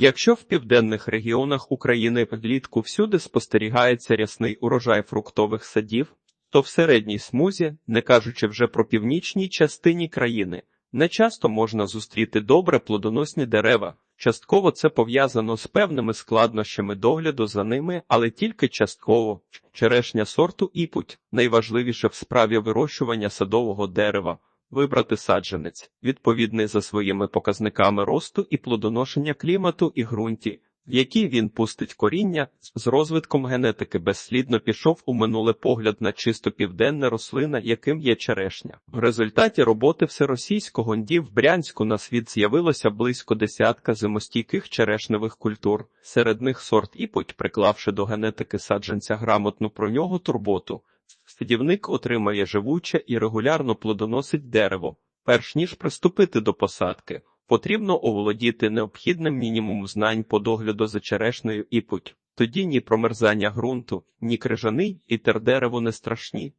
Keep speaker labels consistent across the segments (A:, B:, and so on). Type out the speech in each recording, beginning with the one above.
A: Якщо в південних регіонах України влітку всюди спостерігається рясний урожай фруктових садів, то в середній смузі, не кажучи вже про північній частині країни, не часто можна зустріти добре плодоносні дерева. Частково це пов'язано з певними складнощами догляду за ними, але тільки частково. Черешня сорту іпуть найважливіше в справі вирощування садового дерева. Вибрати саджанець, відповідний за своїми показниками росту і плодоношення клімату і ґрунті, в якій він пустить коріння, з розвитком генетики безслідно пішов у минуле погляд на чисто південне рослина, яким є черешня. В результаті роботи всеросійського НДІ в Брянську на світ з'явилося близько десятка зимостійких черешневих культур. Серед них сорт іпуть, приклавши до генетики саджанця грамотну про нього турботу. Садівник отримає живуче і регулярно плодоносить дерево. Перш ніж приступити до посадки, потрібно оволодіти необхідним мінімум знань по догляду за черешнею і путь. Тоді ні промерзання ґрунту, ні крижаний і тердерево не страшні.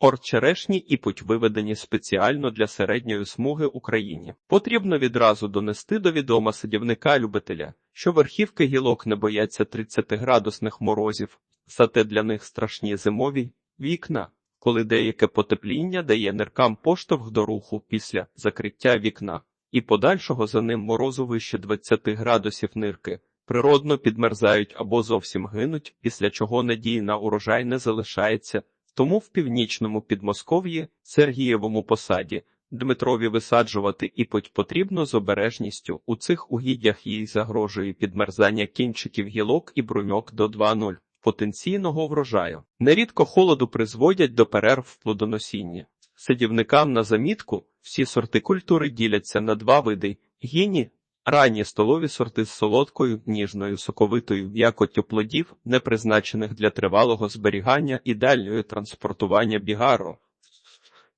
A: Орд черешні і путь виведені спеціально для середньої смуги Україні. Потрібно відразу донести до відома садівника-любителя, що верхівки гілок не бояться 30-градусних морозів, зате для них страшні зимові вікна, коли деяке потепління дає ниркам поштовх до руху після закриття вікна і подальшого за ним морозу вище 20 градусів нирки, природно підмерзають або зовсім гинуть, після чого надії на урожай не залишається. Тому в північному Підмосков'ї, Сергієвому посаді, Дмитрові висаджувати іпоть потрібно з обережністю. У цих угіддях їй загрожує підмерзання кінчиків гілок і бруньок до 2,0 потенційного врожаю. Нерідко холоду призводять до перерв в плодоносінні. Садівникам на замітку всі сорти культури діляться на два види гіні. Ранні столові сорти з солодкою, ніжною, соковитою м'якоттю плодів, не призначених для тривалого зберігання і дальньої транспортування бігаро.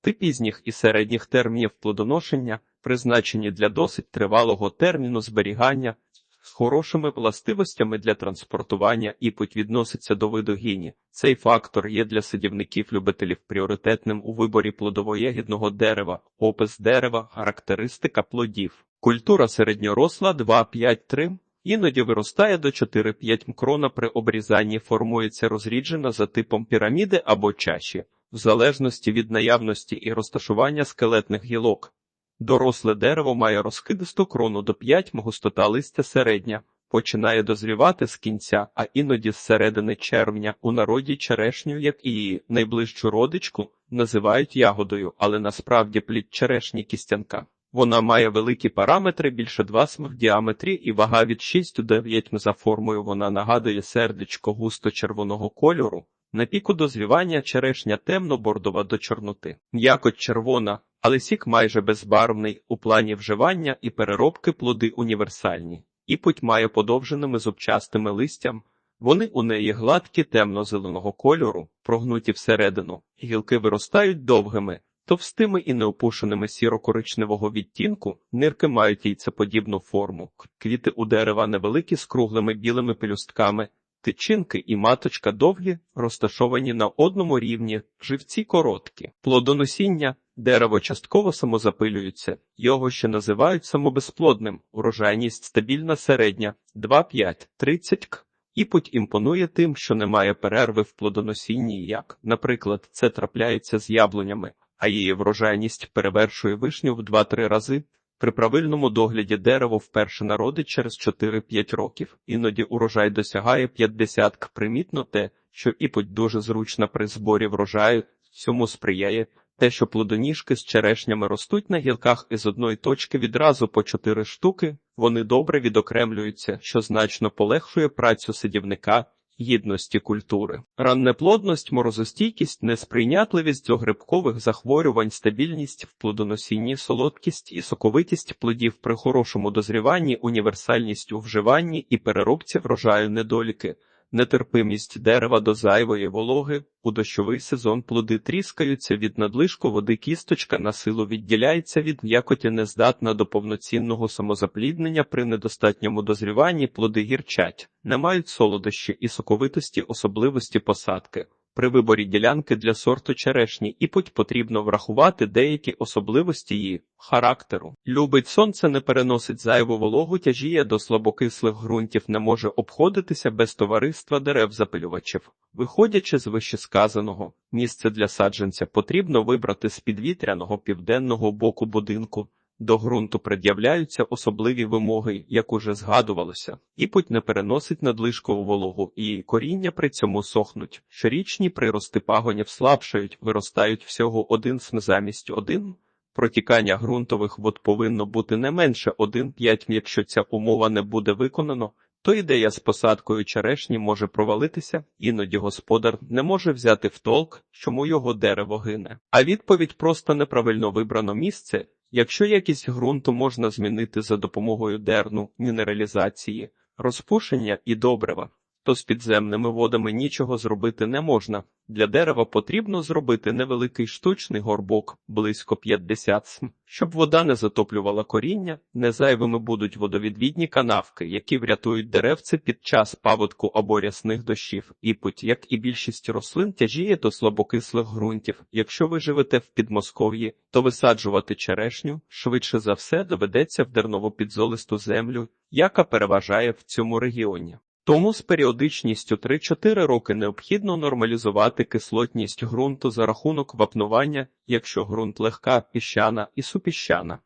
A: Ти пізніх і середніх термінів плодоношення, призначені для досить тривалого терміну зберігання, з хорошими властивостями для транспортування і путь відноситься до виду гіні. Цей фактор є для садівників-любителів пріоритетним у виборі плодово-ягідного дерева, опис дерева, характеристика плодів. Культура середньоросла 2-5-3, іноді виростає до 4-5 мкрона при обрізанні формується розріджена за типом піраміди або чаші, в залежності від наявності і розташування скелетних гілок. Доросле дерево має розкидисту крону до 5 густота листя середня, починає дозрівати з кінця, а іноді з середини червня у народі черешню, як і її найближчу родичку, називають ягодою, але насправді плід черешні кістянка. Вона має великі параметри більше 2 см в діаметрі і вага від 6 до 9 м за формою. Вона нагадує сердечко густо червоного кольору. На піку дозрівання черешня темно-бордова до чорноти. М'якоть червона, але сік майже безбарвний у плані вживання і переробки плоди універсальні. Іпуть має подовженими зубчастими листям. Вони у неї гладкі темно-зеленого кольору, прогнуті всередину. Гілки виростають довгими, товстими і неопушеними сіро-коричневого відтінку, нирки мають яйцеподібну форму. Квіти у дерева невеликі з круглими білими пелюстками, Тичинки і маточка довгі, розташовані на одному рівні, живці короткі. Плодоносіння дерево частково самозапилюється, його ще називають самобезплодним, урожайність стабільна середня 2-5-30 к. Іпуть імпонує тим, що немає перерви в плодоносінні, як, наприклад, це трапляється з яблунями, а її врожайність перевершує вишню в 2-3 рази. При правильному догляді дерево вперше народить через 4-5 років, іноді урожай досягає 50 к. Примітно те, що іпуть дуже зручна при зборі врожаю, цьому сприяє те, що плодоніжки з черешнями ростуть на гілках із одної точки відразу по 4 штуки, вони добре відокремлюються, що значно полегшує працю сидівника гідності культури. Раннеплодність, морозостійкість, несприйнятливість до грибкових захворювань, стабільність в плодоносінні, солодкість і соковитість плодів при хорошому дозріванні, універсальність у вживанні і переробці врожаю недоліки. Нетерпимість дерева до зайвої вологи у дощовий сезон плоди тріскаються від надлишку води кісточка на силу відділяється від м'якоті нездатна до повноцінного самозапліднення при недостатньому дозріванні плоди гірчать, не мають солодощі і соковитості особливості посадки. При виборі ділянки для сорту черешні і путь потрібно врахувати деякі особливості її характеру. Любить сонце, не переносить зайву вологу, тяжіє до слабокислих ґрунтів, не може обходитися без товариства дерев-запилювачів. Виходячи з вищесказаного, місце для саджанця потрібно вибрати з підвітряного південного боку будинку. До ґрунту пред'являються особливі вимоги, як уже згадувалося, і путь не переносить надлишкову вологу, і коріння при цьому сохнуть. Щорічні прирости пагонів слабшають, виростають всього один см замість один. Протікання ґрунтових вод повинно бути не менше 1,5 Якщо ця умова не буде виконано, то ідея з посадкою черешні може провалитися, іноді господар не може взяти в толк, чому його дерево гине. А відповідь просто неправильно вибрано місце. Якщо якість ґрунту можна змінити за допомогою дерну, мінералізації, розпушення і добрива, то з підземними водами нічого зробити не можна. Для дерева потрібно зробити невеликий штучний горбок близько 50 см, щоб вода не затоплювала коріння, не зайвими будуть водовідвідні канавки, які врятують деревце під час паводку або рясних дощів. І путь, як і більшість рослин, тяжіє до слабокислих ґрунтів. Якщо ви живете в Підмосков'ї, то висаджувати черешню швидше за все доведеться в дерново-підзолисту землю, яка переважає в цьому регіоні. Тому з періодичністю 3-4 роки необхідно нормалізувати кислотність ґрунту за рахунок вапнування, якщо ґрунт легка, піщана і супіщана.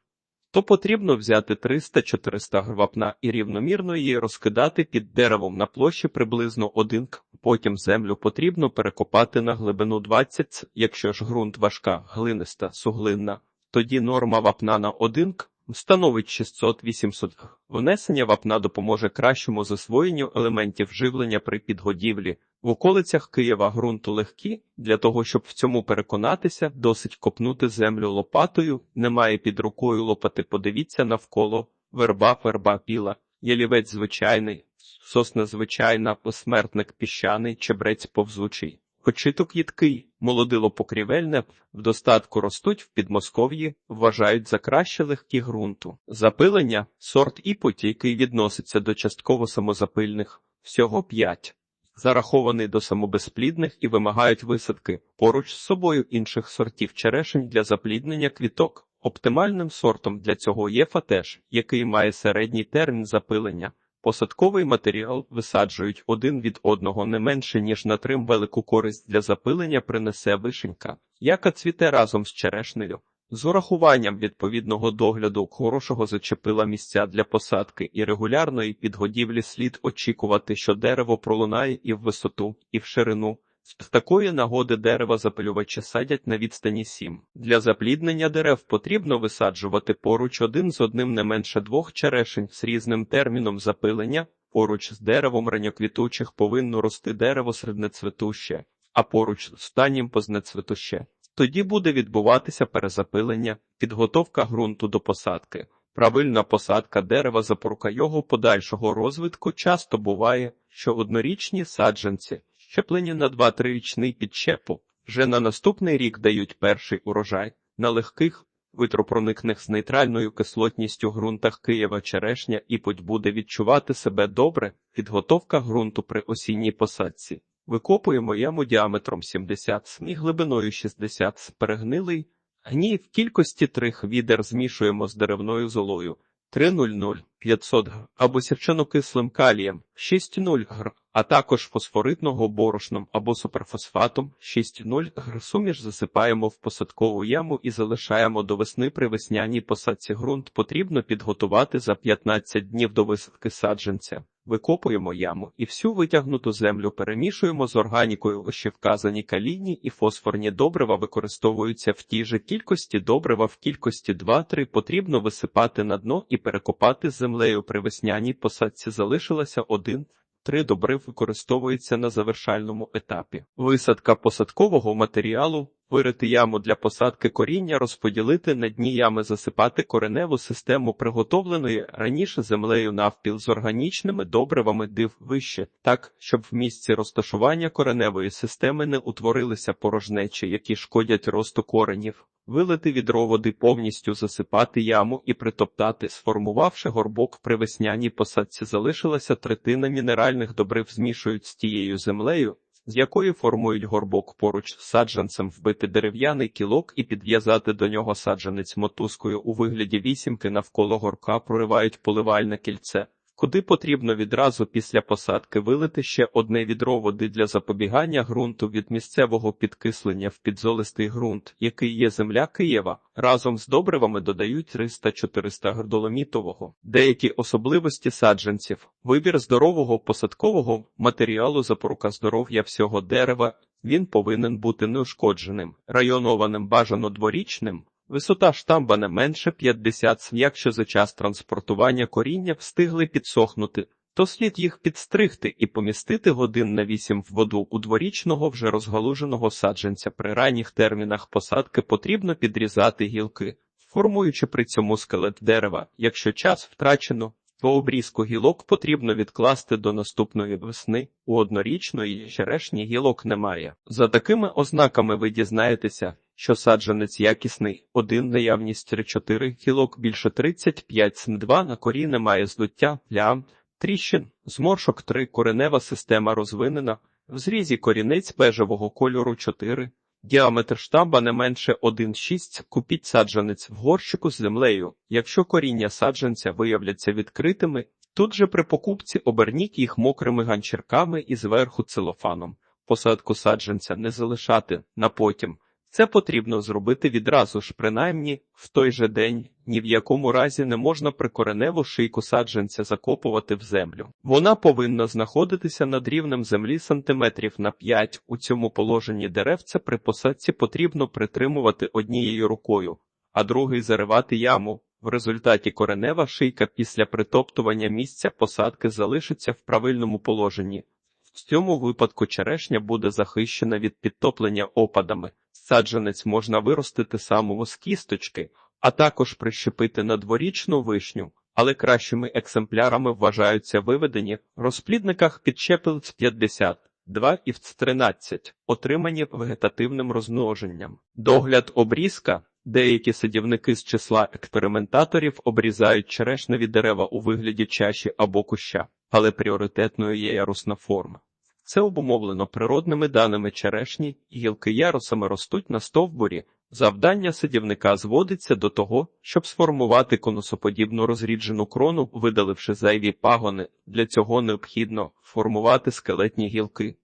A: То потрібно взяти 300-400 г вапна і рівномірно її розкидати під деревом на площі приблизно 1 к. Потім землю потрібно перекопати на глибину 20. Якщо ж ґрунт важка, глиниста, суглинна, тоді норма вапна на 1 к становить 600-800 г. Внесення вапна допоможе кращому засвоєнню елементів живлення при підгодівлі. В околицях Києва ґрунту легкі, для того, щоб в цьому переконатися, досить копнути землю лопатою, немає під рукою лопати, подивіться навколо, верба, верба піла, ялівець звичайний, сосна звичайна, посмертник піщаний, чебрець повзучий. Очиток їдкий, молодило покрівельне, в достатку ростуть в Підмосков'ї, вважають за краще легкі ґрунту. Запилення – сорт іпоті, який відноситься до частково самозапильних, всього 5. Зарахований до самобезплідних і вимагають висадки поруч з собою інших сортів черешень для запліднення квіток. Оптимальним сортом для цього є фатеж, який має середній термін запилення. Посадковий матеріал висаджують один від одного не менше, ніж на трим велику користь для запилення принесе вишенька, яка цвіте разом з черешнею. З урахуванням відповідного догляду хорошого зачепила місця для посадки і регулярної підгодівлі слід очікувати, що дерево пролунає і в висоту, і в ширину. З такої нагоди дерева запилювачі садять на відстані 7. Для запліднення дерев потрібно висаджувати поруч один з одним не менше двох черешень з різним терміном запилення. Поруч з деревом ранньоквітучих повинно рости дерево середнецвітуще, а поруч з останнім познецвітуще. Тоді буде відбуватися перезапилення, підготовка ґрунту до посадки. Правильна посадка дерева запорука його подальшого розвитку часто буває, що однорічні саджанці щеплені на 2-3 річний підщепу, вже на наступний рік дають перший урожай. На легких витропроникних з нейтральною кислотністю ґрунтах Києва черешня і путь буде відчувати себе добре, підготовка ґрунту при осінній посадці. Викопуємо яму діаметром 70 см і глибиною 60 см. Перегнилий, гній в кількості трих відер змішуємо з деревною золою. 3,00 500 г або сірчанокислим калієм. 6,0 г, а також фосфоритного борошном або суперфосфатом 6,0 г. Суміш засипаємо в посадкову яму і залишаємо до весни при весняній посадці ґрунт потрібно підготувати за 15 днів до висадки саджанця. Викопуємо яму і всю витягнуту землю перемішуємо з органікою. Ось вказані калійні і фосфорні добрива використовуються в тій же кількості добрива в кількості 2-3 потрібно висипати на дно і перекопати з землею при весняній посадці залишилося один. Три добри використовується на завершальному етапі. Висадка посадкового матеріалу, вирити яму для посадки коріння, розподілити на дні ями, засипати кореневу систему приготовленої раніше землею навпіл з органічними добривами див вище, так, щоб в місці розташування кореневої системи не утворилися порожнечі, які шкодять росту коренів. Вилити відро води повністю засипати яму і притоптати, сформувавши горбок при весняній посадці, залишилася третина мінеральних добрив змішують з тією землею, з якої формують горбок поруч з саджанцем вбити дерев'яний кілок і підв'язати до нього саджанець мотузкою у вигляді вісімки навколо горка проривають поливальне кільце. Куди потрібно відразу після посадки вилити ще одне відро води для запобігання ґрунту від місцевого підкислення в підзолистий ґрунт, який є земля Києва. Разом з добривами додають 300-400 гордоломітового. Деякі особливості саджанців, вибір здорового посадкового матеріалу запорука здоров'я всього дерева. Він повинен бути неушкодженим, районованим бажано дворічним, Висота штамба не менше 50 см. Якщо за час транспортування коріння встигли підсохнути, то слід їх підстригти і помістити годин на 8 в воду у дворічного вже розгалуженого саджанця. При ранніх термінах посадки потрібно підрізати гілки, формуючи при цьому скелет дерева. Якщо час втрачено, то обрізку гілок потрібно відкласти до наступної весни. У однорічної черешні гілок немає. За такими ознаками ви дізнаєтеся, що саджанець якісний, один наявність 3-4 гілок більше 35 см, 2 на корі немає здуття, плям, тріщин, зморшок 3 коренева система розвинена, в зрізі корінець бежевого кольору 4, діаметр штамба не менше 1,6, купіть саджанець в горщику з землею. Якщо коріння саджанця виявляться відкритими, тут же при покупці оберніть їх мокрими ганчірками і зверху целофаном. Посадку саджанця не залишати. На потім. Це потрібно зробити відразу ж, принаймні в той же день. Ні в якому разі не можна прикореневу шийку саджанця закопувати в землю. Вона повинна знаходитися над рівнем землі сантиметрів на 5. У цьому положенні деревця при посадці потрібно притримувати однією рукою, а другий заривати яму. В результаті коренева шийка після притоптування місця посадки залишиться в правильному положенні. В цьому випадку черешня буде захищена від підтоплення опадами. Саджанець можна виростити самого з кісточки, а також прищепити на дворічну вишню, але кращими екземплярами вважаються виведені в розплідниках підщепилиць 50, 2 і 13, отримані вегетативним розмноженням. Догляд обрізка. Деякі садівники з числа експериментаторів обрізають черешневі дерева у вигляді чаші або куща, але пріоритетною є ярусна форма. Це обумовлено природними даними черешні, гілки ярусами ростуть на стовбурі. Завдання садівника зводиться до того, щоб сформувати конусоподібну розріджену крону, видаливши зайві пагони. Для цього необхідно формувати скелетні гілки,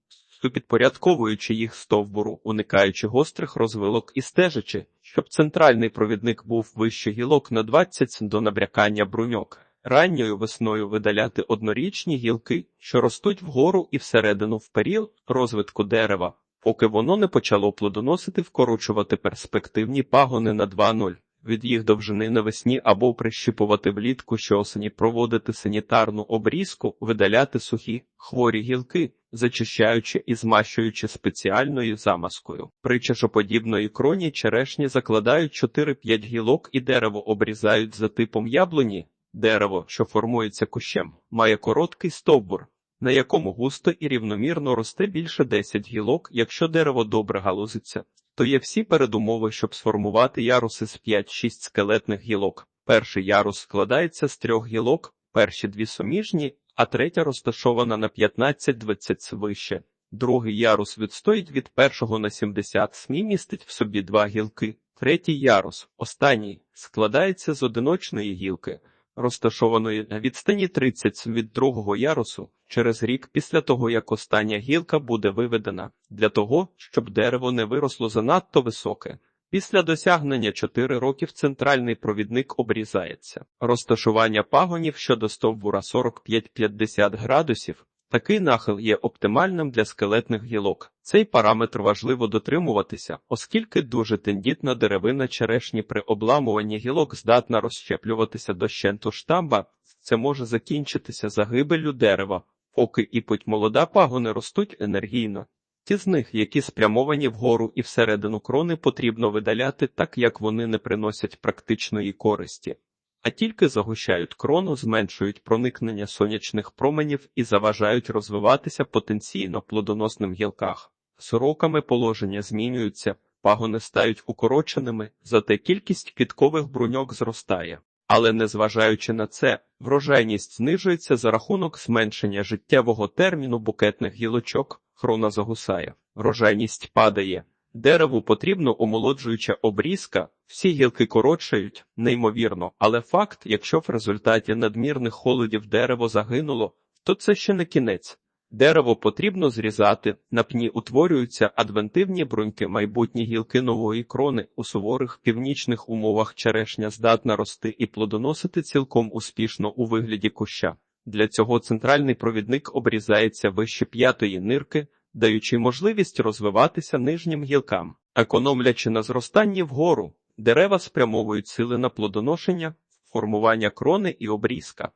A: підпорядковуючи їх стовбуру, уникаючи гострих розвилок і стежачи, щоб центральний провідник був вище гілок на 20 до набрякання бруньок. Ранньою весною видаляти однорічні гілки, що ростуть вгору і всередину в період розвитку дерева, поки воно не почало плодоносити, вкорочувати перспективні пагони на 2-0. Від їх довжини навесні або прищіпувати влітку щоосені, проводити санітарну обрізку, видаляти сухі, хворі гілки, зачищаючи і змащуючи спеціальною замазкою. При чашоподібної кроні черешні закладають 4-5 гілок і дерево обрізають за типом яблуні. Дерево, що формується кущем, має короткий стовбур, на якому густо і рівномірно росте більше 10 гілок. Якщо дерево добре галузиться, то є всі передумови, щоб сформувати яруси з 5-6 скелетних гілок. Перший ярус складається з трьох гілок, перші дві суміжні, а третя розташована на 15-20 вище. Другий ярус відстоїть від першого на 70 смі містить в собі два гілки. Третій ярус, останній, складається з одиночної гілки розташованої на відстані 30 від другого ярусу, через рік після того, як остання гілка буде виведена, для того, щоб дерево не виросло занадто високе. Після досягнення 4 років центральний провідник обрізається. Розташування пагонів щодо стовбура 45-50 градусів Такий нахил є оптимальним для скелетних гілок. Цей параметр важливо дотримуватися, оскільки дуже тендітна деревина черешні при обламуванні гілок здатна розщеплюватися до щенту штамба, це може закінчитися загибелю дерева, поки і путь молода пагони ростуть енергійно. Ті з них, які спрямовані вгору і всередину крони, потрібно видаляти так, як вони не приносять практичної користі а тільки загущають крону, зменшують проникнення сонячних променів і заважають розвиватися потенційно плодоносним гілках. З роками положення змінюються, пагони стають укороченими, зате кількість квіткових бруньок зростає. Але незважаючи на це, врожайність знижується за рахунок зменшення життєвого терміну букетних гілочок. хрона загусає, рожайність падає. Дереву потрібно омолоджуюча обрізка, всі гілки коротшають, неймовірно, але факт, якщо в результаті надмірних холодів дерево загинуло, то це ще не кінець. Дерево потрібно зрізати, на пні утворюються адвентивні бруньки, майбутні гілки нової крони. У суворих північних умовах черешня здатна рости і плодоносити цілком успішно у вигляді куща. Для цього центральний провідник обрізається вище п'ятої нирки, даючи можливість розвиватися нижнім гілкам. Економлячи на зростанні вгору, дерева спрямовують сили на плодоношення, формування крони і обрізка.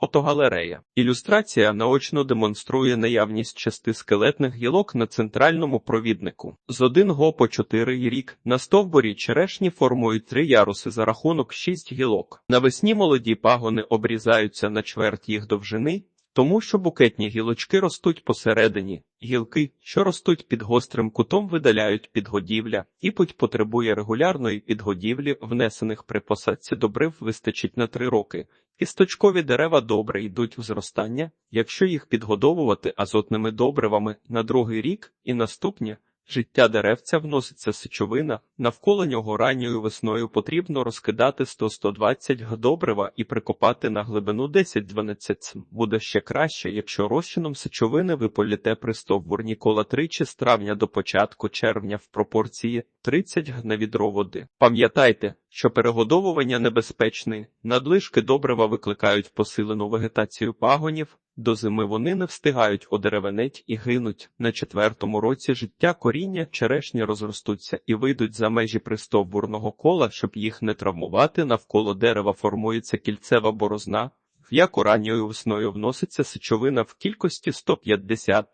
A: Фотогалерея. Ілюстрація наочно демонструє наявність части скелетних гілок на центральному провіднику. З 1 го по 4 рік на стовбурі черешні формують три яруси за рахунок 6 гілок. Навесні молоді пагони обрізаються на чверть їх довжини, тому що букетні гілочки ростуть посередині, гілки, що ростуть під гострим кутом, видаляють підгодівля, і путь потребує регулярної підгодівлі, внесених при посадці добрив вистачить на три роки. Кісточкові дерева добре йдуть у зростання, якщо їх підгодовувати азотними добривами на другий рік і наступні. Життя деревця вноситься сечовина, навколо нього ранньою весною потрібно розкидати 100-120 г добрива і прикопати на глибину 10-12 см. Буде ще краще, якщо розчином сечовини ви політе при стовбур Нікола тричі з травня до початку червня в пропорції 30 г на відро води. Пам'ятайте, що перегодовування небезпечне, надлишки добрива викликають посилену вегетацію пагонів, до зими вони не встигають одеревенеть і гинуть. На четвертому році життя коріння черешні розростуться і вийдуть за межі пристовбурного кола, щоб їх не травмувати. Навколо дерева формується кільцева борозна, в яку ранньою весною вноситься сечовина в кількості 150-200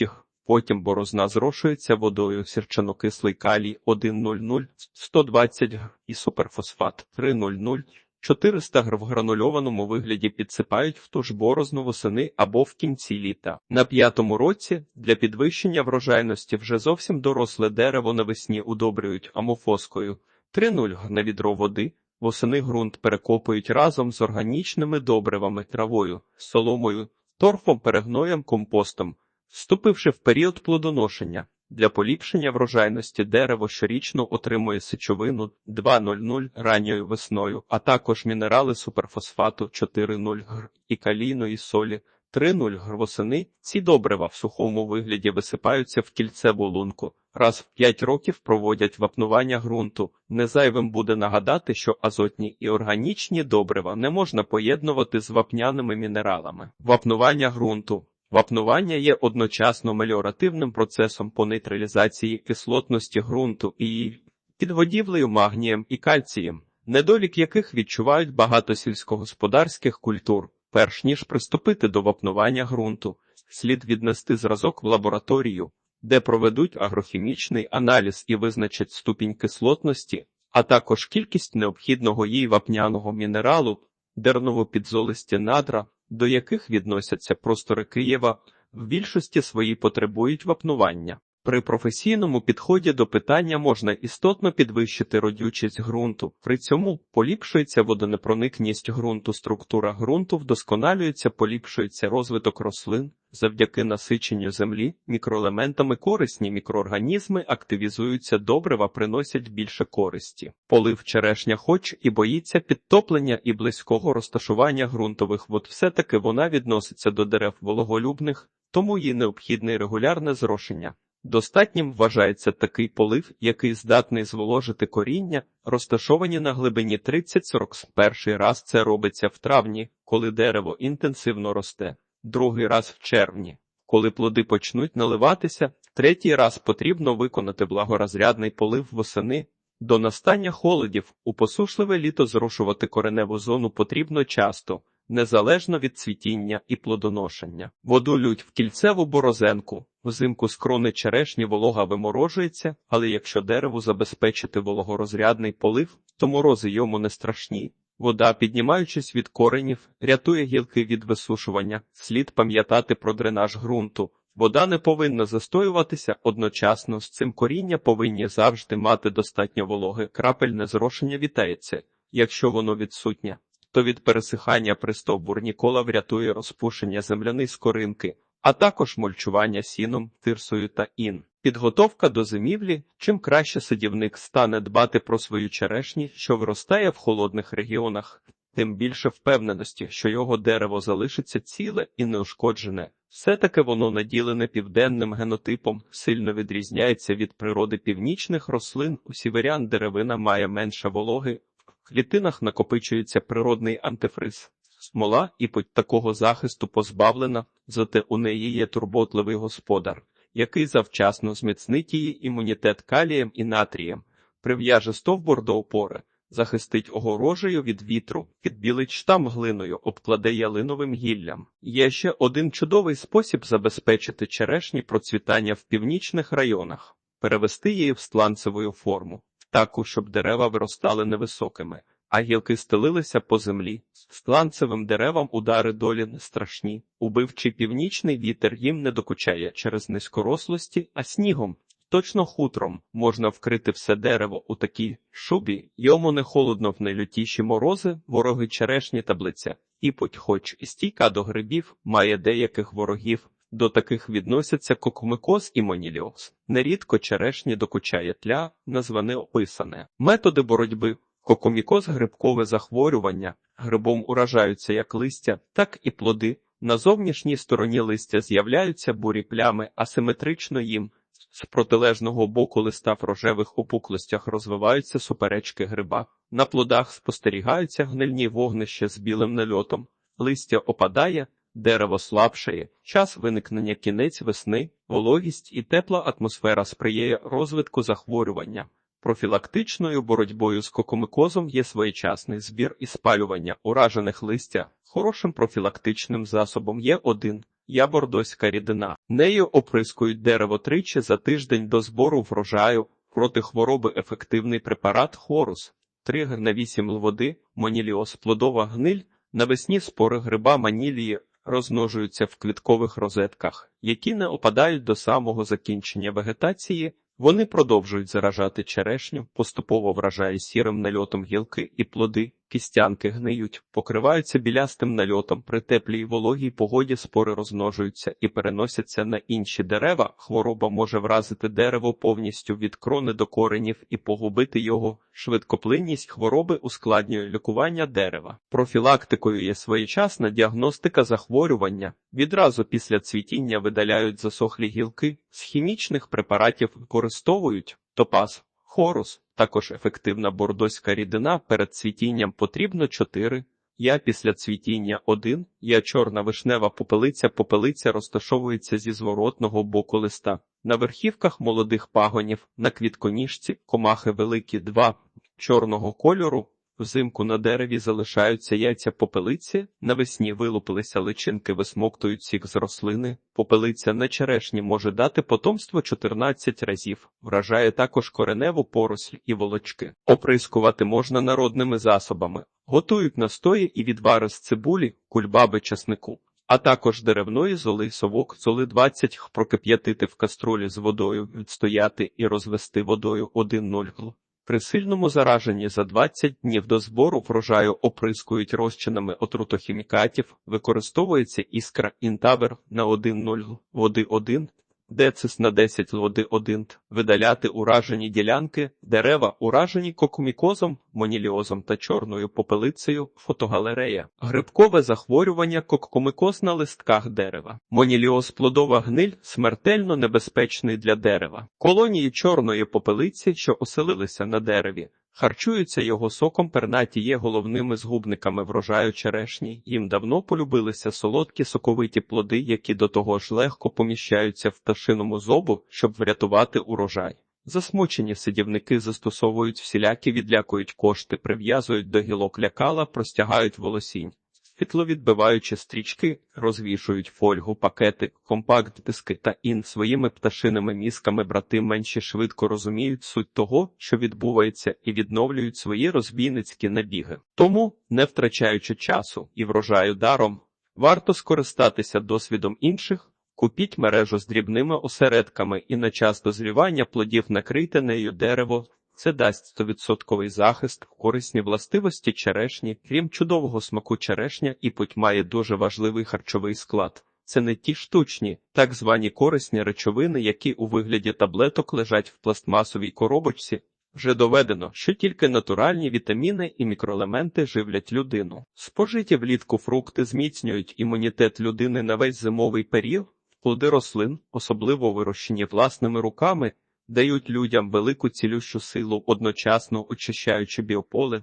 A: г. Потім борозна зрошується водою сірчанокислий калій 1,00, 120 г і суперфосфат 3,00. 400 г в гранульованому вигляді підсипають в ту ж борозну восени або в кінці літа. На п'ятому році для підвищення врожайності вже зовсім доросле дерево навесні удобрюють амофоскою 3,0 г на відро води. Восени ґрунт перекопують разом з органічними добривами, травою, соломою, торфом, перегноєм, компостом. Вступивши в період плодоношення, для поліпшення врожайності дерево щорічно отримує сечовину 2,00 ранньою весною, а також мінерали суперфосфату 4,0 гр і калійної солі 3,0 гр восени. Ці добрива в сухому вигляді висипаються в кільцеву лунку. Раз в 5 років проводять вапнування ґрунту. Незайвим буде нагадати, що азотні і органічні добрива не можна поєднувати з вапняними мінералами. Вапнування ґрунту Вапнування є одночасно меліоративним процесом по нейтралізації кислотності ґрунту і підгодівлею магнієм і кальцієм, недолік яких відчувають багато сільськогосподарських культур. Перш ніж приступити до вапнування ґрунту, слід віднести зразок в лабораторію, де проведуть агрохімічний аналіз і визначать ступінь кислотності, а також кількість необхідного їй вапняного мінералу, дерново-підзолисті надра до яких відносяться простори Києва, в більшості свої потребують вапнування. При професійному підході до питання можна істотно підвищити родючість ґрунту, при цьому поліпшується водонепроникність ґрунту, структура ґрунту вдосконалюється, поліпшується розвиток рослин, завдяки насиченню землі, мікроелементами корисні мікроорганізми активізуються добрива, приносять більше користі. Полив черешня, хоч і боїться підтоплення і близького розташування ґрунтових вод, все-таки вона відноситься до дерев вологолюбних, тому їй необхідне регулярне зрошення. Достатнім вважається такий полив, який здатний зволожити коріння, розташовані на глибині 30-40 Перший раз це робиться в травні, коли дерево інтенсивно росте, другий раз в червні, коли плоди почнуть наливатися, третій раз потрібно виконати благорозрядний полив восени. До настання холодів у посушливе літо зрушувати кореневу зону потрібно часто незалежно від цвітіння і плодоношення. Воду лють в кільцеву борозенку, взимку з крони черешні волога виморожується, але якщо дереву забезпечити вологорозрядний полив, то морози йому не страшні. Вода, піднімаючись від коренів, рятує гілки від висушування, слід пам'ятати про дренаж ґрунту. Вода не повинна застоюватися одночасно з цим коріння повинні завжди мати достатньо вологи, крапельне зрошення вітається, якщо воно відсутнє то від пересихання пристовбур нікола врятує розпушення земляної скоринки, а також мульчування сіном, тирсою та ін. Підготовка до зимівлі. Чим краще садівник стане дбати про свою черешні, що виростає в холодних регіонах, тим більше впевненості, що його дерево залишиться ціле і неушкоджене. Все-таки воно наділене південним генотипом, сильно відрізняється від природи північних рослин. У сіверян деревина має менше вологи, в клітинах накопичується природний антифриз. Смола і путь такого захисту позбавлена, зате у неї є турботливий господар, який завчасно зміцнить її імунітет калієм і натрієм, прив'яже стовбур до опори, захистить огорожею від вітру, підбілить штам глиною, обкладе ялиновим гіллям. Є ще один чудовий спосіб забезпечити черешні процвітання в північних районах, перевести її в сланцевою форму, таку, щоб дерева виростали невисокими. А гілки стелилися по землі. Сланцевим деревам удари долі не страшні. Убивчий північний вітер їм не докучає через низькорослості, а снігом, точно хутром, можна вкрити все дерево у такій шубі, йому не холодно в найлютіші морози, вороги черешні таблиця. І путь, хоч стійка до грибів, має деяких ворогів. До таких відносяться кокумикоз і моніліоз. Нерідко черешні докучає тля, назване описане. Методи боротьби Кокомікоз грибкове захворювання. Грибом уражаються як листя, так і плоди. На зовнішній стороні листя з'являються бурі плями, асиметрично їм. З протилежного боку листа в рожевих опуклостях розвиваються суперечки гриба. На плодах спостерігаються гнильні вогнища з білим нальотом. Листя опадає, дерево слабшає, час виникнення кінець весни, вологість і тепла атмосфера сприяє розвитку захворювання. Профілактичною боротьбою з кокомикозом є своєчасний збір і спалювання уражених листя. Хорошим профілактичним засобом є один ябордоська рідина. Нею оприскують дерево тричі за тиждень до збору врожаю. Проти хвороби ефективний препарат хорус, тригер на 8 л води, моніліоз, плодова гниль. Навесні спори гриба манілії розмножуються в квіткових розетках, які не опадають до самого закінчення вегетації. Вони продовжують заражати черешню, поступово вражає сірим нальотом гілки і плоди, кістянки гниють, покриваються білястим нальотом. При теплій вологій погоді спори розмножуються і переносяться на інші дерева. Хвороба може вразити дерево повністю від крони до коренів і погубити його. Швидкоплинність хвороби ускладнює лікування дерева. Профілактикою є своєчасна діагностика захворювання. Відразу після цвітіння видаляють засохлі гілки, з хімічних препаратів використовують топаз, хорус, також ефективна бордоська рідина перед цвітінням потрібно 4. Я після цвітіння 1, я чорна вишнева попелиця, попелиця розташовується зі зворотного боку листа. На верхівках молодих пагонів, на квітконіжці, комахи великі 2, чорного кольору, Взимку на дереві залишаються яйця попелиці, навесні вилупилися личинки, висмоктують сік з рослини. Попелиця на черешні може дати потомство 14 разів, вражає також кореневу поросль і волочки. Оприскувати можна народними засобами, готують настої і відвари з цибулі, кульбаби часнику. А також деревної золи, совок, золи 20 прокип'ятити в каструлі з водою, відстояти і розвести водою 1-0 гл. При сильному зараженні за 20 днів до збору врожаю оприскують розчинами отрутохімікатів, використовується іскра інтавер на 1,0 води 1, децис на 10 води 1, видаляти уражені ділянки, дерева уражені кокумікозом, моніліозом та чорною попелицею, фотогалерея, грибкове захворювання кокомікоз на листках дерева, моніліоз плодова гниль смертельно небезпечний для дерева, колонії чорної попелиці, що оселилися на дереві. Харчуються його соком пернаті є головними згубниками врожаю черешні. Їм давно полюбилися солодкі соковиті плоди, які до того ж легко поміщаються в пташиному зобу, щоб врятувати урожай. Засмучені сидівники застосовують всілякі відлякують кошти, прив'язують до гілок лякала, простягають волосінь. Світловідбиваючи стрічки, розвішують фольгу, пакети, компакт-диски та ін своїми пташиними мізками брати менші швидко розуміють суть того, що відбувається, і відновлюють свої розбійницькі набіги. Тому, не втрачаючи часу і врожаю даром, варто скористатися досвідом інших. Купіть мережу з дрібними осередками і на час дозрівання плодів накрийте нею дерево. Це дасть 100% захист, корисні властивості черешні, крім чудового смаку черешня, і путь має дуже важливий харчовий склад. це не ті штучні, так звані корисні речовини, які у вигляді таблеток лежать в пластмасовій коробочці. Вже доведено, що тільки натуральні вітаміни і мікроелементи живлять людину. Спожиті влітку фрукти зміцнюють імунітет людини на весь зимовий період, плоди рослин, особливо вирощені власними руками, дають людям велику цілющу силу, одночасно очищаючи біополе.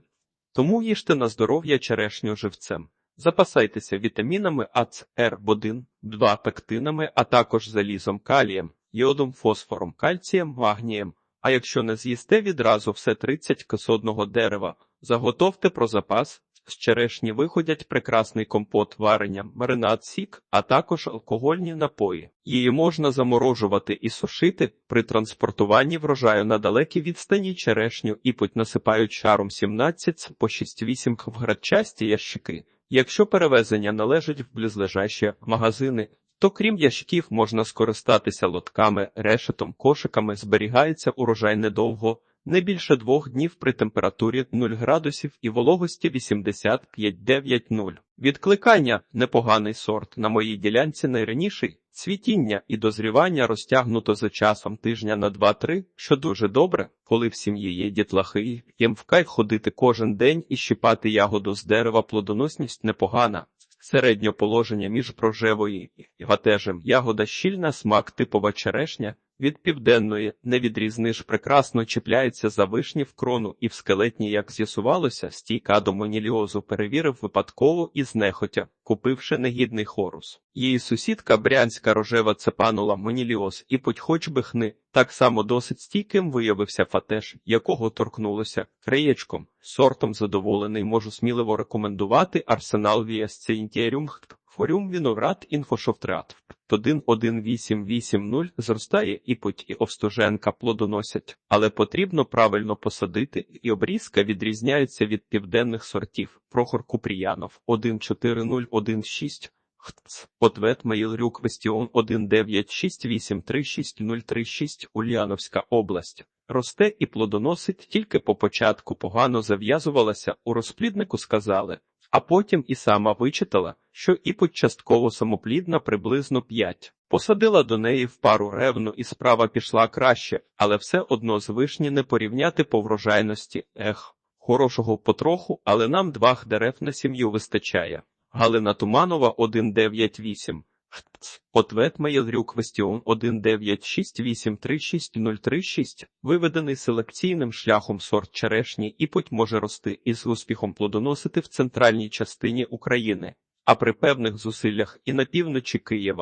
A: Тому їжте на здоров'я черешню живцем. Запасайтеся вітамінами АЦ, Р1, 2 пектинами, а також залізом, калієм, йодом, фосфором, кальцієм, магнієм. А якщо не з'їсте відразу все 30 кисодного дерева, заготовте про запас. З черешні виходять прекрасний компот варення, маринад сік, а також алкогольні напої. Її можна заморожувати і сушити. При транспортуванні врожаю на далекій відстані черешню і путь насипають шаром 17 по 6-8 в градчасті ящики. Якщо перевезення належить в близлежащі магазини, то крім ящиків можна скористатися лотками, решетом, кошиками, зберігається урожай недовго, не більше двох днів при температурі 0 градусів і вологості 85-9-0. Відкликання – непоганий сорт. На моїй ділянці найраніший. Цвітіння і дозрівання розтягнуто за часом тижня на 2-3, що дуже добре, коли в сім'ї є дітлахи, їм вкай ходити кожен день і щипати ягоду з дерева плодоносність непогана. Середнє положення між прожевою і ватежем ягода щільна, смак типова черешня, від південної не відрізниш прекрасно чіпляється за вишні в крону і в скелетні, як з'ясувалося, стійка до моніліозу перевірив випадково і знехотя, купивши негідний хорус. Її сусідка брянська рожева цепанула моніліоз і поть хоч би хни, так само досить стійким виявився фатеж, якого торкнулося краєчком. Сортом задоволений можу сміливо рекомендувати арсенал Віасцінтєріум Форіум Віноград Інфошофтреат 11880 зростає і путь і Овстоженка плодоносять, але потрібно правильно посадити, і обрізка відрізняється від південних сортів. Прохор Купріянов. 14016 ХЦ. Ответ Маїлрю Квестіон 196836036 Ульяновська область. Росте і плодоносить тільки по початку погано зав'язувалася, у розпліднику сказали, а потім і сама вичитала, що і частково самоплідна приблизно 5. Посадила до неї в пару ревну, і справа пішла краще, але все одно з вишні не порівняти по врожайності. Ех, хорошого потроху, але нам двох дерев на сім'ю вистачає. Галина Туманова 198. ХЦ. Ответ Маєлрю Квестіон 196836036, виведений селекційним шляхом сорт черешні і путь може рости і з успіхом плодоносити в центральній частині України, а при певних зусиллях і на півночі Києва.